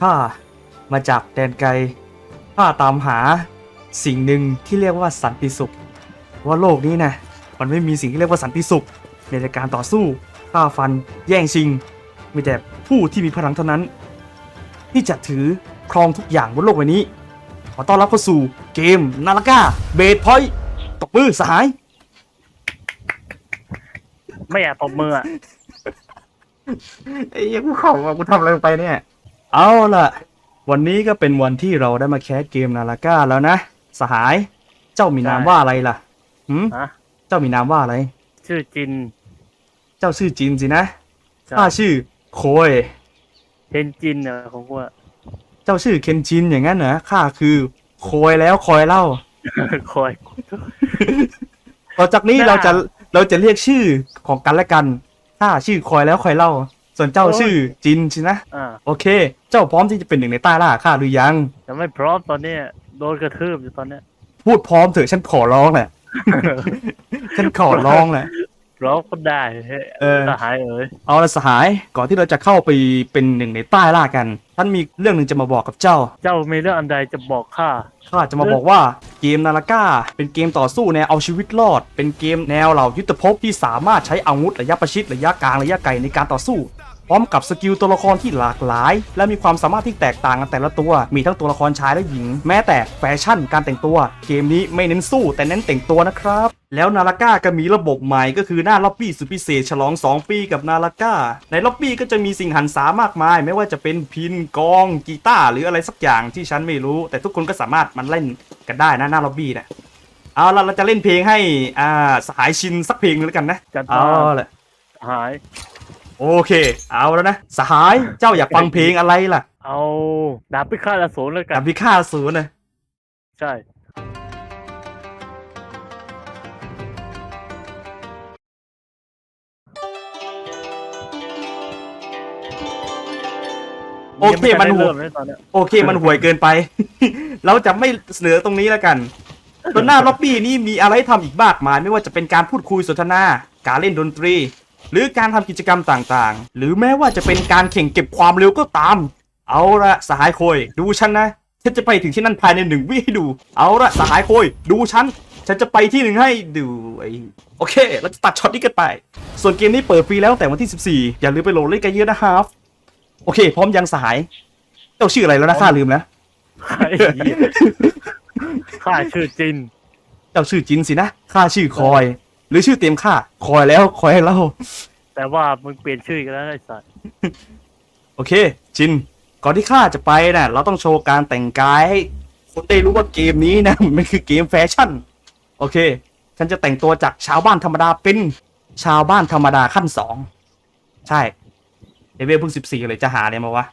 ข้ามาจากแดนไกลข้าตามหาสิ่งหนึ่งที่เรียกว่าสันติสุข ว่าโลกนี้นะมันไม่มีสิ่งที่เรียกว่าสันติสุข ในการต่อสู้ฆ่าฟัน แย่งชิง มีแต่ผู้ที่มีพลังเท่านั้น ที่จะถือครองทุกอย่างบนโลกใบนี้ ขอต้อนรับเข้าสู่เกมนาฬิกาเบดพอยต์ตบมือสหาย ไม่อยากตบมืออะไอ้ยังกูขำว่ากูทำอะไรลงไปเนี่ย เอาล่ะ วันนี้ก็เป็นวันที่เราได้มาแคสเกมนาฬิกาแล้วนะ สหาย เจ้ามีนามว่าอะไรล่ะหืมฮะเจ้ามีนามว่าอะไร ชื่อจิน เจ้าชื่อจินสินะใช่ ข้าชื่อโคย เทนจินเนี่ยของกูอะ เจ้าชื่อเคนจินอย่างนั้นเหรอข้าคือโคยแล้วคอยเล่า คอย ต่อจากนี้น่า เราจะเราจะเรียกชื่อของกันและกันข้าชื่อคอยแล้วคอยเล่า ส่วนเจ้าโอ้ยชื่อจินสินะ อ่าโอเค เจ้าพร้อมที่จะเป็นหนึ่งในใต้ล่าข้าหรือยังแต่ไม่พร้อมตอนเนี้ยโดนกระทืบอยู่ตอนเนี้ยพูดพร้อมเถอะฉันขอร้องแหละ ฉันขอร้องแหละพร้อมก็ได้เฮ้ยเออ สหายเอ๋ยเอาละสหาย ก่อนที่เราจะเข้าไปเป็นหนึ่งในใต้ล่ากันท่านมีเรื่องหนึ่งจะมาบอกกับเจ้า เจ้ามีเรื่องอันใดจะบอกข้า ข้าจะมาบอกว่าเกมนาฬิกาเป็นเกมต่อสู้แนวเอาชีวิตรอด เป็นเกมแนวเหล่ายุทธภพที่สามารถใช้อาวุธระยะประชิดระยะกลางระยะไกลในการต่อสู้ พร้อมกับสกิลตัวละครที่หลากหลาย และมีความสามารถที่แตกต่างกันแต่ละตัว มีทั้งตัวละครชายและหญิง แม้แต่แฟชั่นการแต่งตัว เกมนี้ไม่เน้นสู้แต่เน้นแต่งตัวนะครับ แล้วนาฬิกาก็มีระบบใหม่ก็คือหน้าล็อบบี้สุดพิเศษฉลอง 2 ปีกับนาฬิกาในล็อบบี้ก็จะมีสิ่งหันษามากมาย ไม่ว่าจะเป็นพินกองกีตาร์หรืออะไรสักอย่างที่ฉันไม่รู้ แต่ทุกคนก็สามารถมันเล่นกันได้นะหน้าล็อบบี้เนี่ยเอาละเราจะเล่นเพลงให้อ่าสหายชินสักเพลงหนึงแล้วกันนะจัดเอามาละสหาย โอเค เอาแล้วนะ สหายเจ้าอยากฟังเพลงอะไรล่ะเอาดาบพิฆาตอสูรแล้วกักับนพิฆาตศูนย์นะใช่ โอเคมันยังหัวไทัได้เริ่มเลยตอนเนี้ยโอเค มันห่วยเกินไป เราจะไม่เสนอตรงนี้แล้วกันบนหน้าล็อบบี้นี้มีอะไรให้ทำอีกมากมาย ไม่ว่าจะเป็นการพูดคุยสนทนา การเล่นดนตรี หรือการทำกิจกรรมต่างๆ หรือแม้ว่าจะเป็นการแข่งเก็บความเร็วก็ตาม เอาละสหายโคย ดูฉันนะ ฉันจะไปถึงที่นั่นภายในหนึ่งวิให้ดู เอาละสหายโคย ดูฉัน ฉันจะไปที่หนึ่งให้ดูไอ้โอเค เราจะตัดช็อตนี้กันไป ส่วนเกมนี้เปิดฟรีแล้วตั้งแต่วันที่ 14 อย่าลืมไปโหลดเล่นกันเยอะนะครับโอเค พร้อมยังสหาย เจ้าชื่ออะไรแล้วนะข้าลืมแล้วไอ้เหี้ยข้าชื่อจิน เจ้าชื่อจินสินะข้าชื่อคอย หรือชื่อเต็มข้าคอยแล้วคอยให้เล่า แต่ว่ามึงเปลี่ยนชื่อกันแล้วไอ้สัสโอเคจิน ก่อนที่ข้าจะไปนะเราต้องโชว์การแต่งกายให้คนได้รู้ว่าเกมนี้นะ มันคือเกมแฟชั่น โอเค ฉันจะแต่งตัวจากชาวบ้านธรรมดาเป็นชาวบ้านธรรมดาขั้นสอง ใช่เลเวลเพิ่งสิบสี่เลยจะหาเนี่ยมาวะ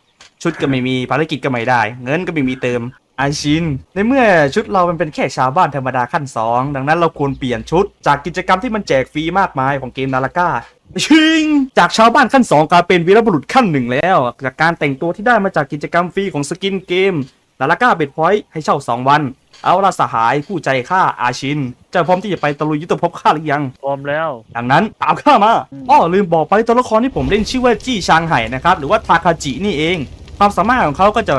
ชุดก็ไม่มีภารกิจก็ไม่ได้ เงินก็ไม่มีเติม อาชิน ในเมื่อชุดเรามันเป็นแค่ชาวบ้านธรรมดาขั้นสองดังนั้นเราควรเปลี่ยนชุด จากกิจกรรมที่มันแจกฟรีมากมายของเกมนาฬิกาชิง จากชาวบ้านขั้นสองกลายเป็นวีรบุรุษขั้นหนึ่งแล้ว จากการแต่งตัวที่ได้มาจากกิจกรรมฟรีของสกินเกมนาฬิกาเบ็ดพอยต์ให้เช่า 2 วัน เอาละสหายผู้ใจข้าอาชินเจะพร้อมที่จะไปตะลุยยุทธภพข้าหรือยัง พร้อมแล้ว ดังนั้นตามข้ามาอ้อลืมบอกไปตัวละครที่ผมเล่นชื่อว่าจี้ชางไห่นะครับหรือว่าทาคาจินี่เอง ความสามารถของเขาก็จะ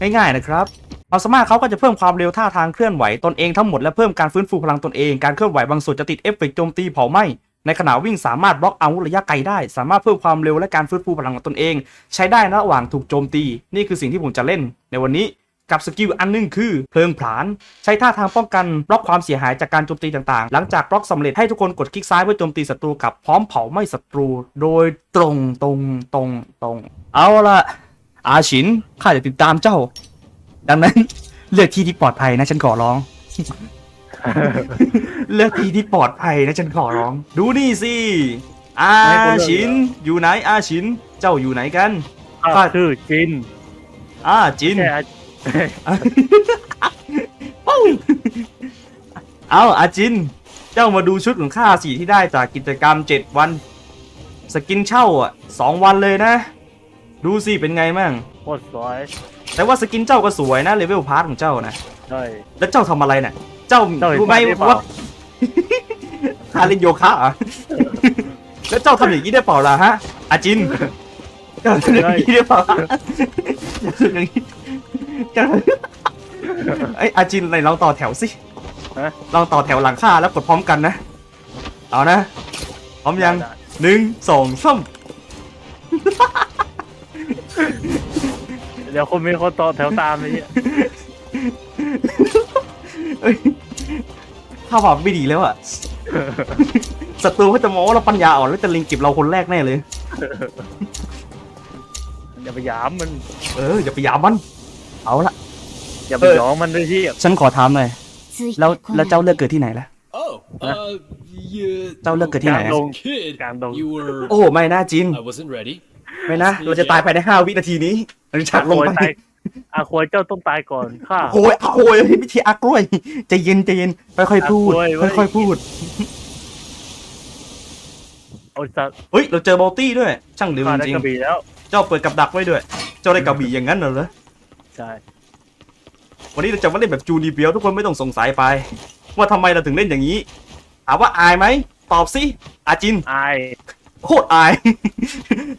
ง่ายๆนะครับ ความสามารถเขาก็จะเพิ่มความเร็วท่าทางเคลื่อนไหวตนเองทั้งหมดและเพิ่มการฟื้นฟูพลังตนเองการเคลื่อนไหวบางส่วนจะติดเอฟเฟกต์โจมตีเผาไหม้ในขณะวิ่งสามารถบล็อกอาวุธระยะไกลได้ สามารถเพิ่มความเร็วและการฟื้นฟูพลังของตนเอง ใช้ได้ระหว่างถูกโจมตี นี่คือสิ่งที่ผมจะเล่น ในวันนี้กับสกิลอันหนึงคือเพลิงผลาญใช้ท่าทางป้องกันบล็อกความเสียหายจากการโจมตีต่างๆ หลังจากบล็อกสำเร็จให้ทุกคนกดคลิกซ้ายเพื่อโจมตีศัตรูกับพร้อมเผาไหม้ศัตรู โดยตรงตรงตรงตรง เอาละอาชินข้าจะติดตามเจ้า ดังนั้น เลือกที่ที่ปลอดภัยนะ ฉันขอร้อง เลือกที่ที่ปลอดภัยนะ ฉันขอร้อง ดูนี่สิอาชิน อยู่ไหนอาชิน เจ้าอยู่ไหนกันข้าข้าชื่อจินอาจิน แค่อาปุ้งเอาอาจิน เจ้ามาดูชุดของข้าสีที่ได้จากกิจกรรม7วัน สกินเช่าอะสองวันเลยนะ ดูสิเป็นไงมั่งโคตรสวย แต่ว่าสกินเจ้าก็สวยนะเลเวลพาร์ทของเจ้านะ ใช่ แล้วเจ้าทำอะไรน่ะเจ้าเจ้าเห็นรู้ไหมภาพนี้เปล่า ว่าข้าเล่นโยคะเหรอะ แล้วเจ้าทำอย่างนี้ได้เปล่าล่ะฮะอาจินจะทำอย่างนี้ได้เปล่าจะทำอย่างนี้จะไอยอาจินไหนลองต่อแถวสิฮะ ลองต่อแถวหลังข้าแล้วกดพร้อมกันนะ เอานะ พร้อมยังได้หนึ่งสองสาม เดี๋ยวคนมีคนต่อแถวตามไอ้เนี่ยเอ้ยถ้าว่าไม่ดีแล้วอะศัตรูเขาจะมองว่าเราปัญญาอ่อนแล้วจะลิงเก็บเราคนแรกแน่เลย อย่าไปหยามมัน เอออย่าไปยามมัน เอาละอย่าไปเออหยองมันด้วยที่ฉันขอถามหน่อยแล้วแล้วเจ้าเลือกเกิดที่ไหนล่ะ Oh, uh, yeah. เจ้าเลือกเกิดที่ไหนกลางอะดง Kid, Càng đông. you were. โอ้ไม่น่าจิน I wasn't ready. ไม่นะ เราจะตายภายในห้าวินาทีนี้เราจะฉักลงอาควยไปตายอาควยเจ้าต้องตายก่อนข้า โอ้ยโอ้ยวิธีอากล้วยใจเย็นใจเย็นค่อยๆพูดอากล้วยเว้ย ค่อยๆพูด โอ้ยสัตว์เฮ้ย เราเจอบอลตี้ด้วย ช่างเร็วข้าจได้ริงกระบี่แล้วๆเจ้าเปิดกับดักไว้ด้วย เจ้าได้กระบี่อย่างนั้นเหรอ ใช่ วันนี้เราจะมาเล่นแบบจูนีเปียวทุกคนไม่ต้องสงสัยไป ว่าทำไมเราถึงเล่นอย่างนี้ ถามว่าอายไหม ตอบสิอาจิน อาย โคตรอาย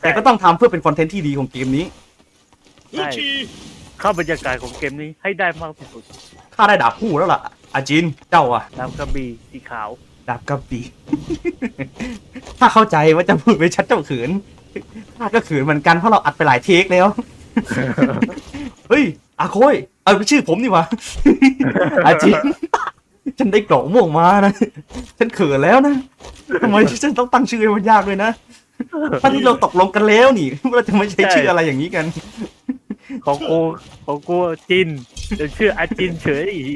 แต่ก็ต้องทำเพื่อเป็นคอนเทนต์ที่ดีของเกมนี้ Uchi! เข้าบรรยากาศของเกมนี้ให้ได้มากที่สุดข้าได้ดาบคู่แล้วล่ะ อาจินเจ้าอะตามกระบี่สีขาว ดาบกระบี่ ถ้าเข้าใจว่าจะพูดไม่ชัดเจ้าเขินข้าก็เขินเหมือนกันเพราะเราอัดไปหลายเทคแล้ว เฮ้ยอาโคยเอาชื่อผมนี่หวะ อาจินฉันได้กล่องม่วงมานะ ฉันเขินแล้วนะ ทำไมฉันต้องตั้งชื่อให้มันยากเลยนะตอนที่เราตกลงกันแล้วนี่เราจะไม่ใช้ชื่ออะไรอย่างนี้กัน ของกูของกูจินเดี๋ยวชื่ออาจินเฉยอีก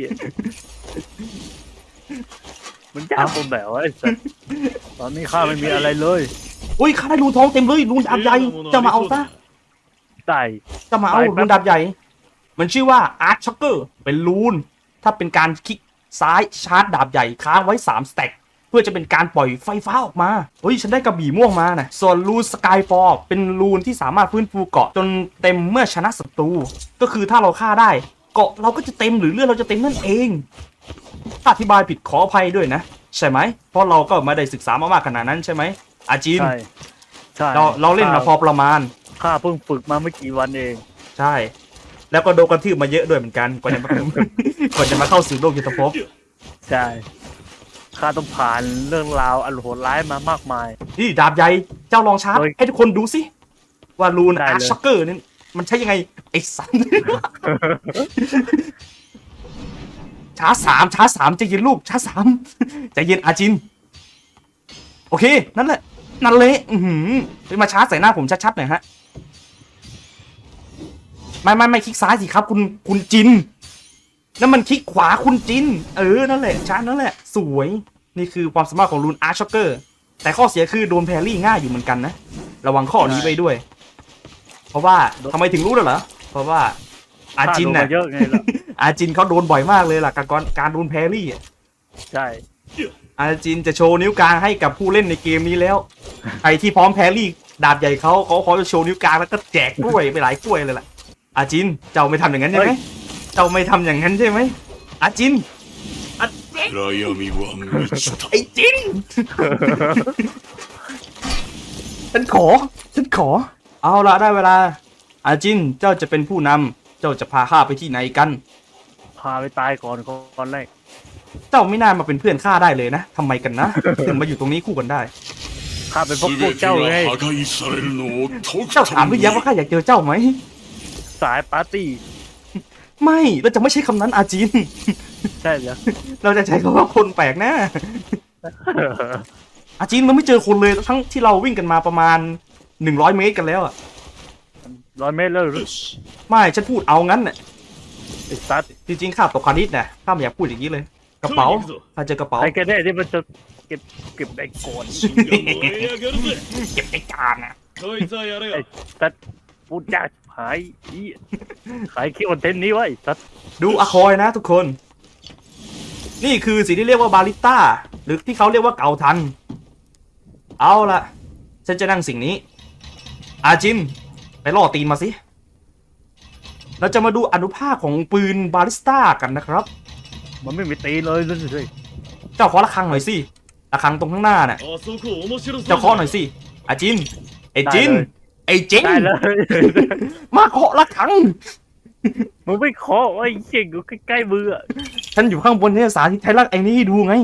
มันยากตรงไหนวะไอ้สัสตอนนี้ข้าไม่มีอะไรเลย อุ้ยข้าได้รูนทองเต็มเลยรูนดาบใหญ่จะมาเอาซะได้จะมาเอาไปแป๊บรูนดาบใหญ่ มันชื่อว่าอาร์ตช็อกเกอร์เป็นรูน ถ้าเป็นการคลิกซ้ายชาร์จดาบใหญ่ค้างไว้3สแต็กเพื่อจะเป็นการปล่อยไฟฟ้าออกมาเฮ้ยฉันได้กระบี่ม่วงมานะส่วนรูนสกายฟอร์เป็นรูนที่สามารถฟื้นฟูเกาะจนเต็มเมื่อชนะศัตรูก็คือถ้าเราฆ่าได้ เกาะเราก็จะเต็มหรือเลือดเราจะเต็มนั่นเองถ้าอธิบายผิดขออภัยด้วยนะ ใช่ไหมเพราะเราก็ไม่ได้ศึกษามามากขนาดนั้นใช่ไหมอาจินใช่ใช่เราเราเล่นมาพอประมาณข้าเพิ่งฝึกมาไม่กี่วันเอง ใช่ แล้วก็โดนกระทืบมาเยอะด้วยเหมือนกันกว่าจะมากว่าจะมาเข้าสู่โลกยุทธภพใช่ ข้าต้องผ่านเรื่องราวอันโหดร้ายมามากมาย นี่ดาบใหญ่เจ้าลองชาร์จเฮ้ยให้ทุกคนดูสิว่ารูนได้อาร์เลยช็อกเกอร์นี่มันใช้ยังไง ไอ้สัน ชาร์จสามชาร์จสามใจเย็นลูกชาร์จสามใจเย็นอาจิน โอเค นั่นแหละ นั่นเละอือหือไปมาชาร์จใส่หน้าผมชัดๆหน่อยฮะ ไม่ไม่ไม่คลิกซ้ายสิครับ คุณคุณจิน นั่นมันคลิกขวาคุณจิน เออ นั่นแหละชาร์จนั่นแหละ สวย นี่คือความสามารถของรูนอาร์ช็อกเกอร์ แต่ข้อเสียคือโดนแพรรี่ง่ายอยู่เหมือนกันนะ ระวังข้อนี้ไว้ด้วย เพราะว่าทำไมถึงรู้แล้วเหรอ เพราะว่าอาจินข้าโดน่ะมาเยอะไงล่ะอาจินเขาโดนบ่อยมากเลยล่ะกับการการโดนแพรรี่อะใช่อาจินจะโชว์นิ้วกลางให้กับผู้เล่นในเกมนี้แล้วใครที่พร้อมแพรรี่ดาบใหญ่เขาเขาพร้อมจะโชว์นิ้วกลางแล้วก็แจกกล้วยไปหลายกล้วยเลยล่ะอาจินเจ้าไม่ทำอย่างนั้นใช่ไหม เจ้าไม่ทำอย่างนั้นใช่ไหมอาจิน 暗闇は満ちた。 ไอ้จิน ฉันขอ ฉันขอ เอาละได้เวลา อาจิน เจ้าจะเป็นผู้นำ เจ้าจะพาข้าไปที่ไหนกัน พาไปตายก่อนก่อนแรก เจ้าไม่น่ามาเป็นเพื่อนข้าได้เลยนะทำไมกันนะ ถึงมาอยู่ตรงนี้คู่กันได้ ข้าเป็นพวกพวก 全て เจ้าไง が破壊されるのをとく เจ้า と ถามหรือยังว่าข้าอยากเจอเจ้าไหม สายปาร์ตี้ ไม่เราจะไม่ใช้คำนั้นอาจิน ใช่เล้วเราจะใช้คำว่าคนแปลกหน้า อาจินมันไม่เจอคนเลยทั้งที่เราวิ่งกันมาประมาณหนึ่งร้อยเมตรกันแล้วอะร้อยเมตรแล้วหรือไม่ฉันพูดเอางั้นเนี่ยจริงๆข้าตกคานิดนะข้าไม่อยากพูดอย่างนี้เลย กระเป๋าถ้าเจอกระเป๋าใครกันเน่ที่มันจะเก็บเก็บไอ้ก่อนเก็บไอ้จานนะเฮ้ยเซย์อะไอ้สัตว์พูดยาก หายอีขายคิวคอนเทนต์นี้ไว้สัสดูอะคอยนะทุกคน นี่คือสิ่งที่เรียกว่าบาลิต้า หรือที่เขาเรียกว่าเก่าทัน เอาละฉันจะนั่งสิ่งนี้ อาจิน ไปล่อตีนมาสิ เราจะมาดูอนุภาคของปืนบาลิสต้ากันนะครับ มันไม่มีตีนเลยเลยเจ้าขอระคังหน่อยสิระคังตรงข้างหน้าน่ะ เจ้าเคาหน่อยสิอาจิน เอจิน ไจ๊งได้เลย มาเคาะระฆังมึงไม่ขอไอ้เชี่ยอยู่ใกล้ๆมืออะฉันอยู่ข้างบนเนี่ยสาธิตไทยรัฐไอ้นี่ให้ดูไง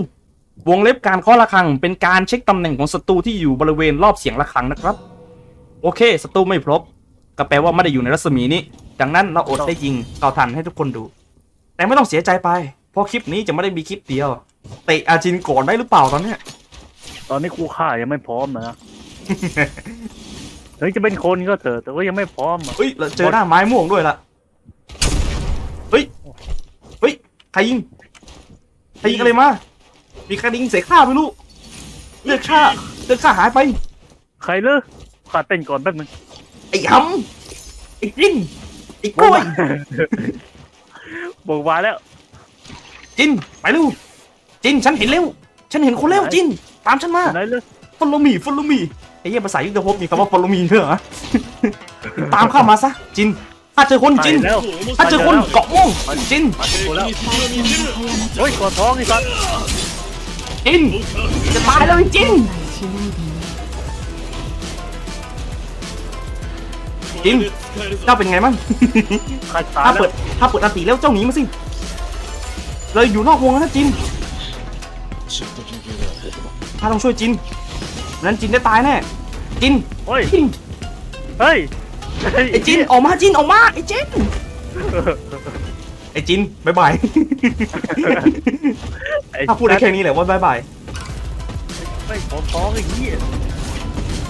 วงเล็บการเคาะระฆัง เป็นการเช็คตำแหน่งของศัตรูที่อยู่บริเวณรอบเสียงระฆังนะครับ โอเคศัตรูไม่พบก็แปลว่าไม่ได้อยู่ในรัศมีนี้ ดังนั้นเราอดได้ยิงเก่าทันให้ทุกคนดู แต่ไม่ต้องเสียใจไป เพราะคลิปนี้จะไม่ได้มีคลิปเดียว เตะอาจินก่อนได้หรือเปล่าตอนเนี้ย ตอนนี้กูฆ่ายังไม่พร้อมนะ ถึงจะเป็นคนก็เถอะแต่ว่ายังไม่พร้อมอะเฮ้ยเราเจอหน้าไม้ม่วงด้วยล่ะเฮ้ยเฮ้ยใครยิงใครยิงอะไรมา มีใครยิงใส่ข้าไม่รู้เลือดข้าเลือดข้าหายไปใครเลยข้าเต้นก่อนแป๊บนึงไอ้หำไอ้จินไอ้กล้วยบอกมาแล้วจินไปเร็วจินฉันเห็นเร็วฉันเห็นคนเร็วจินตามฉันมาไหนเลยฟอลโลมีฟอลโลมี ไอ้เหี้ยภาษายุทธภพมีคำว่าฟอลโลมีด้วยเหรอ ตามเข้ามาซะ จินถ้าเจอคนจินไปแล้วถ้าเจอคนเกาะม่วงจินมาถึงกูแล้วเฮ้ยกอดท้องไอ้สัสจินจะตายแล้วไอ้จินจินเจ้าเป็นไงมั่งข้าตายถ้าแล้เปิวดถ้าเปิดอันตีแล้วเจ้าหนีมาสิเลยอยู่นอกวงแล้วนะจินถ้าต้องช่วยจิน นั้นจินได้ตายแน่จินเฮ้ย จินเฮ้ยไอ้จินออกมาจินออกมาไอ้จินไอ้จินบายบายไอ้ถ้าพูดได้แค่นี้แหละว่าบายบายไม่ขอท้องไอ้เหี้ย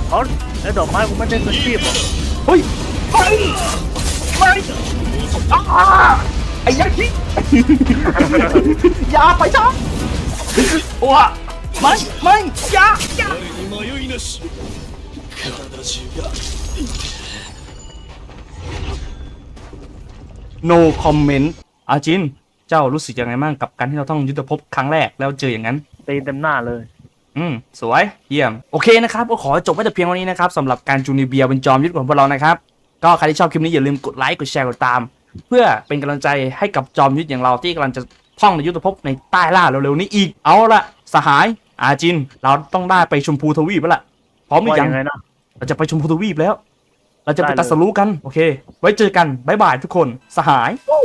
เอาแล้วดอกไม้กูไม่ได้สกีบหรอเฮ้ยไปไปอ้าไอ้ยักษ์พี่อย่าไปจ้าว้าไม่ไม่อย่าอย่า誰に迷いなし体中が no comment อาจิน เจ้ารู้สึกยังไงบ้างกับการที่เราต้องยุทธภพครั้งแรกแล้วเจออย่างนั้น ตีนเต็มหน้าเลย อืม สวย เยี่ยม โอเคนะครับ ก็ขอจบไว้แต่เพียงวันนี้นะครับสำหรับการจูนิเบียเป็นจอมยุทธของพวกเรานะครับ ก็ใครที่ชอบคลิปนี้อย่าลืมกดไลค์ กดแชร์ กดตาม เพื่อเป็นกำลังใจให้กับจอมยุทธอย่างเราที่กำลังจะท่องในยุทธภพในใต้ล่าเร็วๆนี้อีก เอาละสหาย อาจิน เราต้องได้ไปชมพูทวีปแล้วล่ะพร้อมหรืว่าอยังยังไงนะ เราจะไปชมพูทวีปแล้ว เราจะไปได้เลย ตัดสรู้กัน โอเค ไว้เจอกัน บ๊ายบายทุกคน สหายวู้